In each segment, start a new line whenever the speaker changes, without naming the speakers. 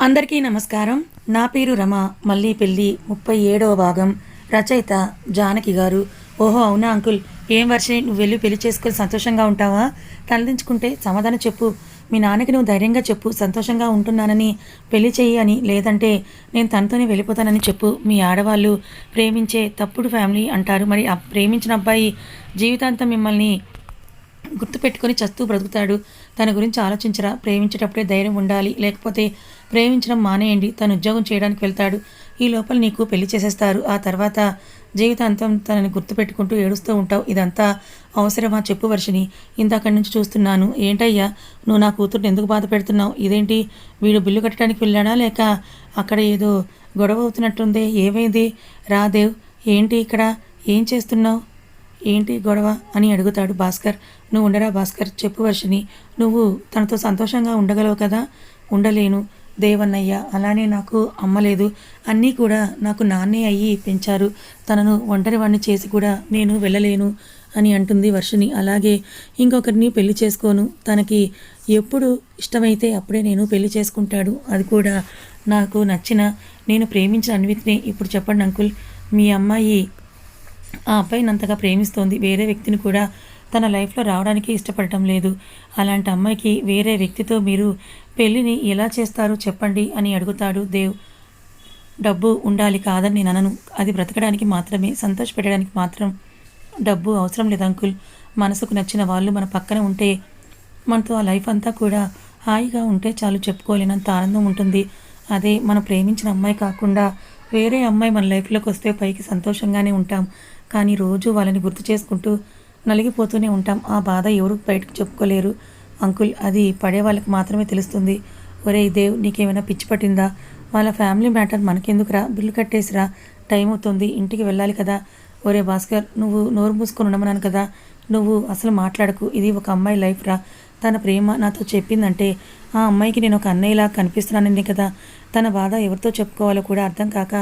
అందరికీ నమస్కారం. నా పేరు రమ. మళ్ళీ పెళ్ళి ముప్పై ఏడవ భాగం. రచయిత జానకి గారు. ఓహో అవునా అంకుల్? ఏం వర్షే? నువ్వు వెళ్ళి పెళ్ళి చేసుకొని సంతోషంగా ఉంటావా? తలదించుకుంటే సమాధానం చెప్పు. మీ నాన్నకి నువ్వు ధైర్యంగా చెప్పు. సంతోషంగా ఉంటున్నానని పెళ్ళి చెయ్యి అని లేదంటే నేను తనతోనే వెళ్ళిపోతానని చెప్పు. మీ ఆడవాళ్ళు ప్రేమించే తప్పుడు ఫ్యామిలీ అంటారు. మరి ఆ ప్రేమించిన అబ్బాయి జీవితాంతం మిమ్మల్ని గుర్తుపెట్టుకొని చస్తూ బ్రతుకుతాడు. తన గురించి ఆలోచించరా? ప్రేమించేటప్పుడే ధైర్యం ఉండాలి. లేకపోతే ప్రేమించడం మానేయండి. తను ఉద్యోగం చేయడానికి వెళ్తాడు. ఈ లోపల నీకు పెళ్ళి చేసేస్తారు. ఆ తర్వాత జీవితాంతం తనని గుర్తుపెట్టుకుంటూ ఏడుస్తూ ఉంటావు. ఇదంతా అవసరమా చెప్పు వర్షిని ఇంతక్కడి నుంచి చూస్తున్నాను. ఏంటయ్యా? నువ్వు నా కూతురుని ఎందుకు బాధ పెడుతున్నావు? ఇదేంటి? వీడు బిల్లు కట్టడానికి వెళ్ళాడా? లేక అక్కడ ఏదో గొడవ అవుతున్నట్టుంది? ఏమైంది? రాదేవ్ ఏంటి ఇక్కడ? ఏం చేస్తున్నావు? ఏంటి గొడవ అని అడుగుతాడు భాస్కర్. నువ్వు ఉండరా భాస్కర్? చెప్పు వర్షిని నువ్వు తనతో సంతోషంగా ఉండగలవు కదా? ఉండలేను. దేవన్నయ్య అలానే నాకు అమ్మలేదు అన్నీ కూడా నాకు నాన్నే అయ్యి పెంచారు. తనను ఒంటరివాణ్ణి చేసి కూడా నేను వెళ్ళలేను అని అంటుంది వర్షిని అలాగే ఇంకొకరిని పెళ్ళి చేసుకోను. తనకి ఎప్పుడు ఇష్టమైతే అప్పుడే నేను పెళ్ళి చేసుకుంటాడు. అది కూడా నాకు నచ్చిన నేను ప్రేమించిన అన్వితిని. ఇప్పుడు చెప్పండి అంకుల్ మీ అమ్మాయి ఆ అబ్బాయిని అంతగా ప్రేమిస్తోంది. వేరే వ్యక్తిని కూడా తన లైఫ్లో రావడానికి ఇష్టపడటం లేదు. అలాంటి అమ్మాయికి వేరే వ్యక్తితో మీరు పెళ్ళిని ఎలా చేస్తారో చెప్పండి అని అడుగుతాడు దేవ్. డబ్బు ఉండాలి కాదని నేను అనను. అది బ్రతకడానికి మాత్రమే సంతోషపెట్టడానికి మాత్రం డబ్బు అవసరం లేదు అంకుల్. మనసుకు నచ్చిన వాళ్ళు మన పక్కన ఉంటే మనతో ఆ లైఫ్ అంతా కూడా హాయిగా ఉంటే చాలు చెప్పుకోలేనంత ఆనందం ఉంటుంది. అదే మనం ప్రేమించిన అమ్మాయి కాకుండా వేరే అమ్మాయి మన లైఫ్లోకి వస్తే పైకి సంతోషంగానే ఉంటాం. కానీ రోజు వాళ్ళని గుర్తు చేసుకుంటూ నలిగిపోతూనే ఉంటాం. ఆ బాధ ఎవరు బయటకు చెప్పుకోలేరు. అంకుల్ అది పడే వాళ్ళకి మాత్రమే తెలుస్తుంది. ఒరే దేవ్ నీకేమైనా పిచ్చి పట్టిందా? వాళ్ళ ఫ్యామిలీ మ్యాటర్ మనకెందుకురా? బిల్లు కట్టేసిరా. టైం అవుతుంది. ఇంటికి వెళ్ళాలి కదా. ఒరే భాస్కర్ నువ్వు నోరు మూసుకొని ఉండమన్నాను కదా. నువ్వు అసలు మాట్లాడకు. ఇది ఒక అమ్మాయి లైఫ్ రా. తన ప్రేమ నాతో చెప్పిందంటే ఆ అమ్మాయికి నేను ఒక అన్నయ్యలా కనిపిస్తున్నానని కదా. తన బాధ ఎవరితో చెప్పుకోవాలో కూడా అర్థం కాక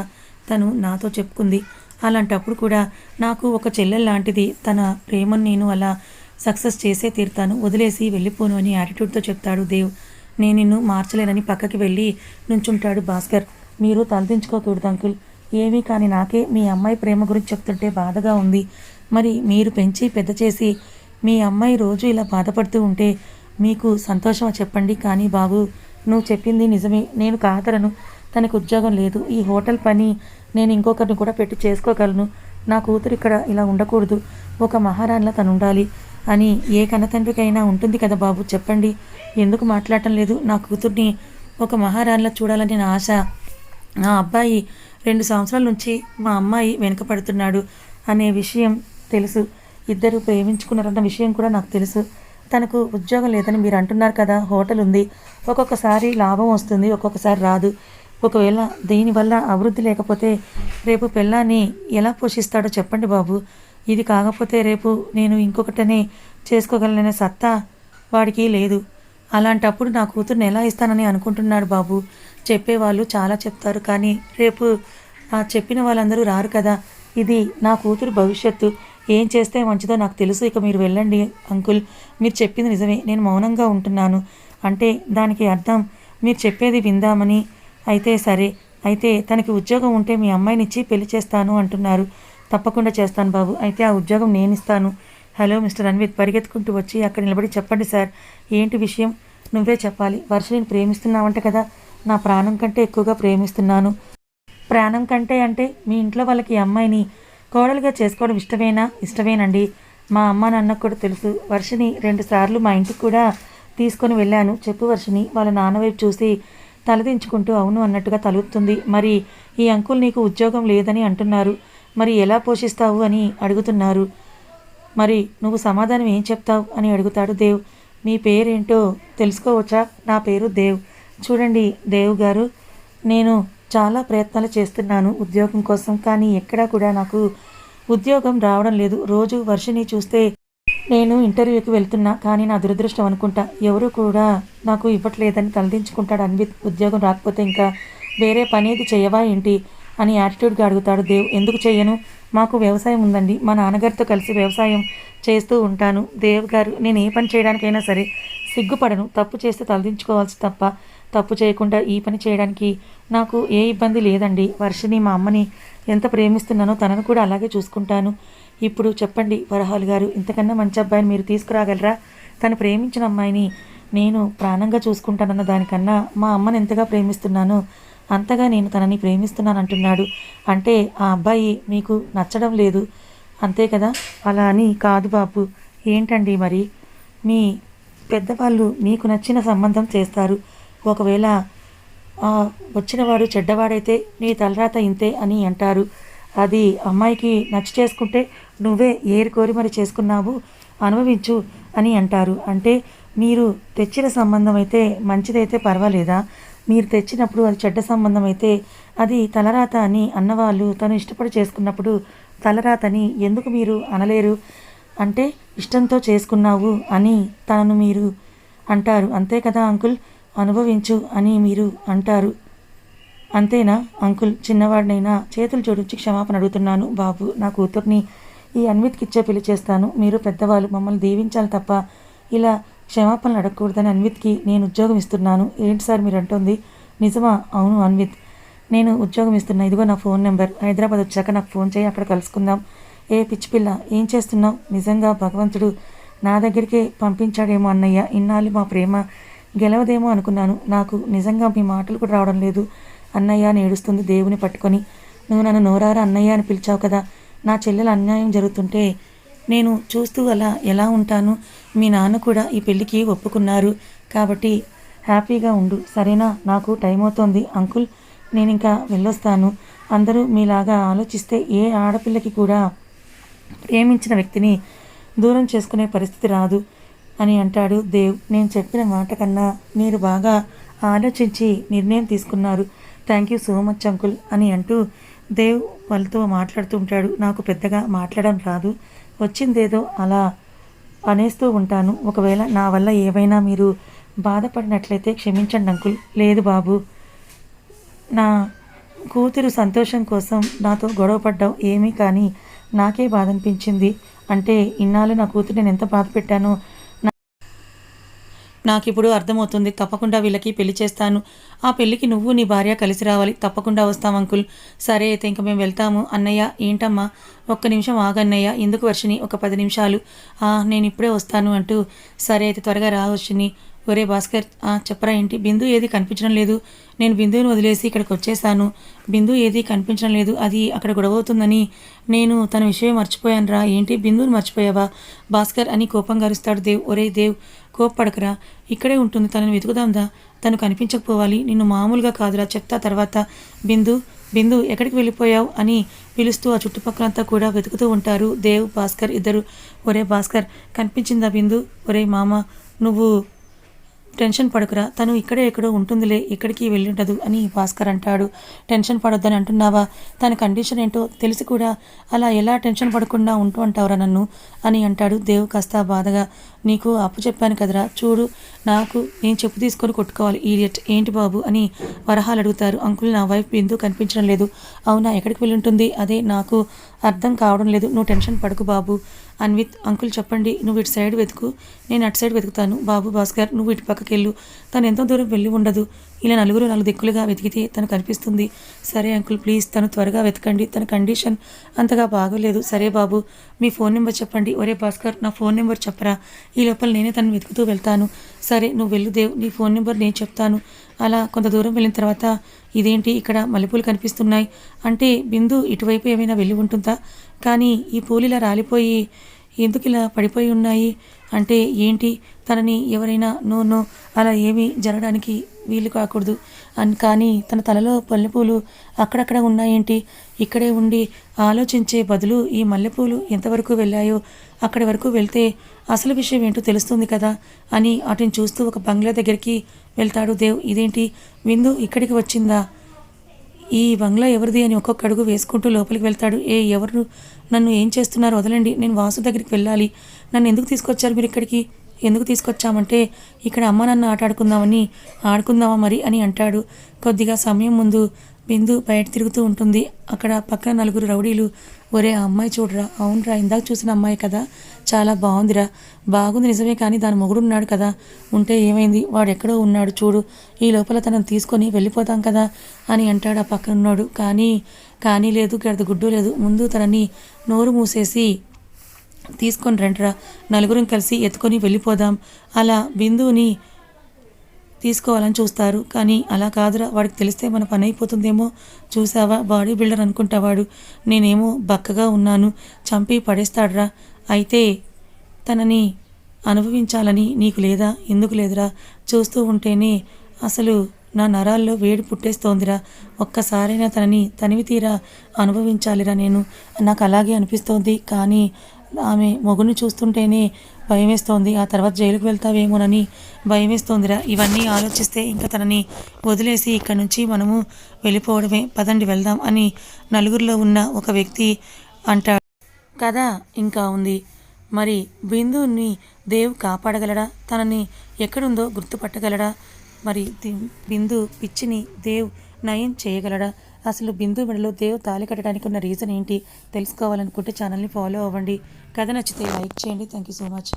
తను నాతో చెప్పుకుంది. అలాంటప్పుడు కూడా నాకు ఒక చెల్లెల్ లాంటిది తన ప్రేమను నేను అలా సక్సెస్ చేసే తీరుతాను. వదిలేసి వెళ్ళిపోను అని యాటిట్యూడ్తో చెప్తాడు దేవ్. నేను నిన్ను మార్చలేనని పక్కకి వెళ్ళి నుంచుంటాడు భాస్కర్. మీరు తలదించుకోకూడదు అంకుల్. ఏమీ కానీ నాకే మీ అమ్మాయి ప్రేమ గురించి చెప్తుంటే బాధగా ఉంది. మరి మీరు పెంచి పెద్ద చేసి మీ అమ్మాయి రోజు ఇలా బాధపడుతూ ఉంటే మీకు సంతోషమా చెప్పండి? కానీ బాబు నువ్వు చెప్పింది నిజమే. నేను కాదరను తనకు ఉద్యోగం లేదు. ఈ హోటల్ పని నేను ఇంకొకరిని కూడా పెట్టి చేసుకోగలను. నా కూతురు ఇక్కడ ఇలా ఉండకూడదు. ఒక మహారాణిలా తను ఉండాలి అని ఏ కన్నతండ్రికైనా ఉంటుంది కదా బాబు? చెప్పండి. ఎందుకు మాట్లాడటం లేదు? నా కూతుర్ని ఒక మహారాణిలా చూడాలని నా ఆశ. నా అబ్బాయి రెండు సంవత్సరాల నుంచి మా అమ్మాయి వెనుకపడుతున్నాడు అనే విషయం తెలుసు. ఇద్దరు ప్రేమించుకున్నారన్న విషయం కూడా నాకు తెలుసు. తనకు ఉద్యోగం లేదని మీరు అంటున్నారు కదా హోటల్ ఉంది. ఒక్కొక్కసారి లాభం వస్తుంది ఒక్కొక్కసారి రాదు. ఒకవేళ దీనివల్ల అభివృద్ధి లేకపోతే రేపు పిల్లాన్ని ఎలా పోషిస్తాడో చెప్పండి బాబు. ఇది కాకపోతే రేపు నేను ఇంకొకటనే చేసుకోగలననే సత్తా వాడికి లేదు. అలాంటప్పుడు నా కూతుర్ని ఎలా ఇస్తానని అనుకుంటున్నాడు బాబు. చెప్పేవాళ్ళు చాలా చెప్తారు కానీ రేపు ఆ చెప్పిన వాళ్ళందరూ రారు కదా. ఇది నా కూతురు భవిష్యత్తు. ఏం చేస్తే మంచిదో నాకు తెలుసు. ఇక మీరు వెళ్ళండి అంకుల్. మీరు చెప్పింది నిజమే. నేను మౌనంగా ఉంటున్నాను. అంటే దానికి అర్థం. మీరు చెప్పేది విందామని అయితే సరే అయితే తనకి ఉద్యోగం ఉంటే మీ అమ్మాయినిచ్చి పెళ్ళి చేస్తాను అంటున్నారు. తప్పకుండా చేస్తాను బాబు అయితే ఆ ఉద్యోగం నేను ఇస్తాను హలో మిస్టర్ అన్విత్ పరిగెత్తుకుంటూ వచ్చి అక్కడ నిలబడి చెప్పండి సార్ ఏంటి విషయం? నువ్వే చెప్పాలి. వర్షని ప్రేమిస్తున్నావంట కదా నా ప్రాణం కంటే ఎక్కువగా ప్రేమిస్తున్నాను. ప్రాణం కంటే అంటే మీ ఇంట్లో వాళ్ళకి అమ్మాయిని కోడలుగా చేసుకోవడం ఇష్టమేనా? ఇష్టమేనండి. మా అమ్మ నాన్నకు కూడా తెలుసు. వర్షని రెండుసార్లు మా ఇంటికి కూడా తీసుకొని వెళ్ళాను. చెప్పు వర్షిని వాళ్ళ నాన్న వైపు చూసి తలదించుకుంటూ అవును అన్నట్టుగా తలుపుతుంది. మరి ఈ అంకుల్ నీకు ఉద్యోగం లేదని అంటున్నారు. మరి ఎలా పోషిస్తావు అని అడుగుతున్నారు. మరి నువ్వు సమాధానం ఏం చెప్తావు అని అడుగుతాడు దేవ్. మీ పేరేంటో తెలుసుకోవచ్చా? నా పేరు దేవ్. చూడండి దేవ్ గారు నేను చాలా ప్రయత్నాలు చేస్తున్నాను ఉద్యోగం కోసం కానీ ఎక్కడా కూడా నాకు ఉద్యోగం రావడం లేదు. రోజు వర్షిని చూస్తే నేను ఇంటర్వ్యూకి వెళ్తున్నా కానీ నా దురదృష్టం అనుకుంటా. ఎవరు కూడా నాకు ఇవ్వట్లేదని తలదించుకుంటాడు అన్విత్. ఉద్యోగం రాకపోతే ఇంకా వేరే పనేది చేయవా ఏంటి అని యాటిట్యూడ్గా అడుగుతాడు దేవ్. ఎందుకు చేయను? మాకు వ్యవసాయం ఉందండి. మా నాన్నగారితో కలిసి వ్యవసాయం చేస్తూ ఉంటాను. దేవ్ గారు నేను ఏ పని చేయడానికైనా సరే సిగ్గుపడను. తప్పు చేస్తే తలదించుకోవాల్సి తప్ప తప్పు చేయకుండా ఈ పని చేయడానికి నాకు ఏ ఇబ్బంది లేదండి. వర్షిని మా అమ్మని ఎంత ప్రేమిస్తున్నానో తనను కూడా అలాగే చూసుకుంటాను. ఇప్పుడు చెప్పండి వరహాలు గారు ఇంతకన్నా మంచి అబ్బాయిని మీరు తీసుకురాగలరా? తను ప్రేమించిన అమ్మాయిని నేను ప్రాణంగా చూసుకుంటానన్న దానికన్నా మా అమ్మని ఎంతగా ప్రేమిస్తున్నానో? అంతగా నేను తనని ప్రేమిస్తున్నాను అంటున్నాడు అంటే ఆ అబ్బాయి మీకు నచ్చడం లేదు. అంతే కదా? అలా అని కాదు బాబు ఏంటండి మరి? మీ పెద్దవాళ్ళు మీకు నచ్చిన సంబంధం చేస్తారు. ఒకవేళ వచ్చినవాడు చెడ్డవాడైతే నీ తలరాత ఇంతే అని అంటారు. అది అమ్మాయికి నచ్చ చేసుకుంటే నువ్వే ఏరి కోరి మరి చేసుకున్నావు? అనుభవించు అని అంటారు. అంటే మీరు తెచ్చిన సంబంధం అయితే మంచిదైతే పర్వాలేదా? మీరు తెచ్చినప్పుడు అది చెడ్డ సంబంధం అయితే అది తలరాత అని అన్నవాళ్ళు తను ఇష్టపడి చేసుకున్నప్పుడు తలరాతని ఎందుకు మీరు అనలేరు? అంటే ఇష్టంతో చేసుకున్నావు అని తనను మీరు అంటారు. అంతే కదా అంకుల్? అనుభవించు అని మీరు అంటారు. అంతేనా? అంకుల్ చిన్నవాడినైనా చేతులు జోడించి క్షమాపణ అడుగుతున్నాను బాబు. నా కూతుర్ని ఈ అన్విత్కి ఇచ్చే పెళ్ళి చేస్తాను. మీరు పెద్దవాళ్ళు మమ్మల్ని దీవించాలి తప్ప ఇలా క్షమాపణలు అడగకూడదని అన్విత్కి నేను ఉద్యోగం ఇస్తున్నాను. ఏంటి సార్ మీరు అంటుంది? నిజమా? అవును అన్విత్. నేను ఉద్యోగం ఇస్తున్నా. ఇదిగో నా ఫోన్ నెంబర్. హైదరాబాద్ వచ్చాక నాకు ఫోన్ చేయి అక్కడ కలుసుకుందాం. ఏ పిచ్చి పిల్ల ఏం చేస్తున్నావు? నిజంగా భగవంతుడు నా దగ్గరికే పంపించాడేమో అన్నయ్య. ఇన్నాళ్ళు మా ప్రేమ గెలవదేమో అనుకున్నాను. నాకు నిజంగా మీ మాటలు కూడా రావడం లేదు. అన్నయ్య అని ఏడుస్తుంది దేవుని పట్టుకొని. నువ్వు నన్ను నోరారా అన్నయ్య అని పిలిచావు కదా. నా చెల్లెల అన్యాయం జరుగుతుంటే నేను చూస్తూ అలా ఎలా ఉంటాను? మీ నాన్న కూడా ఈ పెళ్ళికి ఒప్పుకున్నారు కాబట్టి హ్యాపీగా ఉండు. సరేనా? నాకు టైం అవుతోంది. అంకుల్ నేను ఇంకా వెళ్ళొస్తాను. అందరూ మీలాగా ఆలోచిస్తే ఏ ఆడపిల్లకి కూడా ప్రేమించిన వ్యక్తిని దూరం చేసుకునే పరిస్థితి రాదు అని అంటాడు దేవ్. నేను చెప్పిన మాట కన్నా మీరు బాగా ఆలోచించి నిర్ణయం తీసుకున్నారు. Thank you so much uncle అని అంటూ దేవ్ వాళ్ళతో మాట్లాడుతూ ఉంటాడు. నాకు పెద్దగా మాట్లాడడం రాదు. వచ్చిందేదో అలా అనేస్తూ ఉంటాను. ఒకవేళ నా వల్ల ఏవైనా మీరు బాధపడినట్లయితే క్షమించండి అంకుల్. లేదు బాబు. నా కూతురు సంతోషం కోసం నాతో గొడవ పడ్డావు ఏమీ కానీ నాకే బాధ అనిపించింది అంటే ఇన్నాళ్ళు నా కూతురు నేను ఎంత బాధ పెట్టానో నాకు ఇప్పుడు అర్థమవుతుంది. తప్పకుండా వీళ్ళకి పెళ్ళి చేస్తాను. ఆ పెళ్ళికి నువ్వు నీ భార్య కలిసి రావాలి. తప్పకుండా వస్తాం అంకుల్. సరే అయితే ఇంక మేము వెళ్తాము. అన్నయ్య ఏంటమ్మా? ఒక్క నిమిషం ఆగన్నయ్య. ఎందుకు వర్షిని ఒక పది నిమిషాలు. "ఆ, నేను ఇప్పుడే వస్తాను అంటూ సరే అయితే త్వరగా రా వర్షిని ఒరే భాస్కర్ "ఆ, చెప్పరా ఏంటి? బిందు ఏది కనిపించడం లేదు. నేను బిందువుని వదిలేసి ఇక్కడికి వచ్చేసాను బిందు ఏది కనిపించడం లేదు. అది అక్కడ గొడవ అవుతుందని నేను తన విషయం మర్చిపోయాను రా. ఏంటి? బిందువుని మర్చిపోయావా? భాస్కర్ అని కోపంగా అరుస్తాడు దేవ్. ఒరే దేవ్ కోప్పడకరా. ఇక్కడే ఉంటుంది. తనని వెతుకుదాందా తను కనిపించకపోవాలి. నిన్ను మామూలుగా కాదురా. చెప్తా తర్వాత. బిందు బిందు ఎక్కడికి వెళ్ళిపోయావు అని పిలుస్తూ ఆ చుట్టుపక్కలంతా కూడా వెతుకుతూ ఉంటారు. దేవ్ భాస్కర్ ఇద్దరు. ఒరే భాస్కర్ కనిపించిందా బిందు? ఒరే మామ నువ్వు టెన్షన్ పడకురా. తను ఇక్కడే ఎక్కడో ఉంటుందిలే. ఇక్కడికి వెళ్ళి ఉండదు అని భాస్కర్ అంటాడు. టెన్షన్ పడొద్దని అంటున్నావా? తన కండిషన్ ఏంటో తెలిసి కూడా అలా ఎలా టెన్షన్ పడకుండా ఉంటూ అంటావురా నన్ను అని అంటాడు దేవ్ కాస్త బాధగా. నీకు అప్పు చెప్పాను కదరా. చూడు నాకు నేను చెప్పు తీసుకొని కొట్టుకోవాలి. ఈడియట్ ఏంటి బాబు? అని వరహాలు అడుగుతారు. అంకుల్ నా వైఫ్ బిందు కనిపించడం లేదు? అవునా ఎక్కడికి వెళ్ళి ఉంటుంది అదే నాకు అర్థం కావడం లేదు. నువ్వు టెన్షన్ పడకు బాబు. అన్విత్ అంకుల్ చెప్పండి. నువ్వు ఇటు సైడ్ వెతుకు. నేను అటు సైడ్ వెతుకుతాను. బాబు భాస్కర్ నువ్వు ఇటు పక్కకి వెళ్ళు తను ఎంతో దూరం వెళ్ళి ఉండదు. ఇలా నలుగురు నాలుగు దిక్కులుగా వెతికితే తను కనిపిస్తుంది సరే అంకుల్ ప్లీజ్ తను త్వరగా వెతకండి. తన కండిషన్ అంతగా బాగోలేదు. సరే బాబు మీ ఫోన్ నెంబర్ చెప్పండి. ఒరే భాస్కర్ నా ఫోన్ నెంబర్ చెప్పరా? ఈ లోపల నేనే తను వెతుకుతూ వెళ్తాను. సరే నువ్వు వెళ్ళు దేవ్ నీ ఫోన్ నెంబర్ నేను చెప్తాను. అలా కొంత దూరం వెళ్ళిన తర్వాత ఇదేంటి? ఇక్కడ మల్లెపూలు కనిపిస్తున్నాయి. అంటే బిందు ఇటువైపు ఏమైనా వెళ్ళి ఉంటుందా? కానీ ఈ పూలు ఇలా రాలిపోయి ఎందుకు ఇలా పడిపోయి ఉన్నాయి? అంటే ఏంటి? తనని ఎవరైనా నో నో అలా ఏమీ జరగడానికి వీలు కాకూడదు. అని కానీ తన తలలో మల్లెపూలు అక్కడక్కడ ఉన్నాయేంటి? ఇక్కడే ఉండి ఆలోచించే బదులు ఈ మల్లెపూలు ఎంతవరకు వెళ్ళాయో అక్కడి వరకు వెళ్తే అసలు విషయం ఏంటో తెలుస్తుంది కదా అని వాటిని చూస్తూ ఒక బంగ్లా దగ్గరికి వెళ్తాడు దేవ్. ఇదేంటి? విందు ఇక్కడికి వచ్చిందా? ఈ బంగ్లా ఎవరిది అని ఒక్కొక్క అడుగు వేసుకుంటూ లోపలికి వెళ్తాడు. ఏ ఎవరు? నన్ను ఏం చేస్తున్నారు? వదలండి. నేను వాసు దగ్గరికి వెళ్ళాలి. నన్ను ఎందుకు తీసుకొచ్చారు మీరు ఇక్కడికి? ఎందుకు తీసుకొచ్చామంటే ఇక్కడ అమ్మ నన్ను ఆట ఆడుకుందామని ఆడుకుందామా మరి అని అంటాడు. కొద్దిగా సమయం ముందు బిందు బయట తిరుగుతూ ఉంటుంది. అక్కడ పక్కన నలుగురు రౌడీలు ఒరే ఆ అమ్మాయి చూడరా అవునరా ఇందాక చూసిన అమ్మాయి కదా చాలా బాగుందిరా బాగుంది నిజమే కానీ దాని మొగుడున్నాడు కదా ఉంటే ఏమైంది వాడు ఎక్కడో ఉన్నాడు చూడు ఈ లోపల తనను తీసుకొని వెళ్ళిపోతాం కదా అని అంటాడు ఆ పక్కన ఉన్నాడు. కానీ కానీ లేదు గడద గుడ్డు లేదు ముందు తనని నోరు మూసేసి తీసుకొని రండిరా నలుగురం కలిసి ఎత్తుకొని వెళ్ళిపోదాం. అలా బిందువుని తీసుకోవాలని చూస్తారు. కానీ అలా కాదురా వాడికి తెలిస్తే మన పని అయిపోతుందేమో. చూసావా బాడీ బిల్డర్ అనుకుంటావాడు. నేనేమో బక్కగా ఉన్నాను చంపి పడేస్తాడురా. అయితే తనని అనుభవించాలని నీకు లేదా? ఎందుకు లేదురా? చూస్తూ ఉంటేనే అసలు నా నరాల్లో వేడి పుట్టేస్తోందిరా. ఒక్కసారైనా తనని తనివి తీరా అనుభవించాలిరా నేను. నాకు అలాగే అనిపిస్తోంది. కానీ ఆమె మొగుని చూస్తుంటేనే భయమేస్తోంది. ఆ తర్వాత జైలుకు వెళ్తావేమోనని భయమేస్తోందిరా. ఇవన్నీ ఆలోచిస్తే ఇంకా తనని వదిలేసి ఇక్కడ నుంచి మనము వెళ్ళిపోవడమే. పదండి వెళ్దాం అని నలుగురిలో ఉన్న ఒక వ్యక్తి అంటాడు. కథ ఇంకా ఉంది. మరి బిందుని దేవ్ కాపాడగలడా? తనని ఎక్కడుందో గుర్తుపట్టగలడా? మరి బిందు పిచ్చిని దేవ్ నయం చేయగలడా? అసలు బిందు మెడలో దేవ్ తాలి కట్టడానికి ఉన్న రీజన్ ఏంటి? తెలుసుకోవాలనుకుంటే ఛానల్ని ఫాలో అవ్వండి. కథ నచ్చితే లైక్ చేయండి. Thank you so much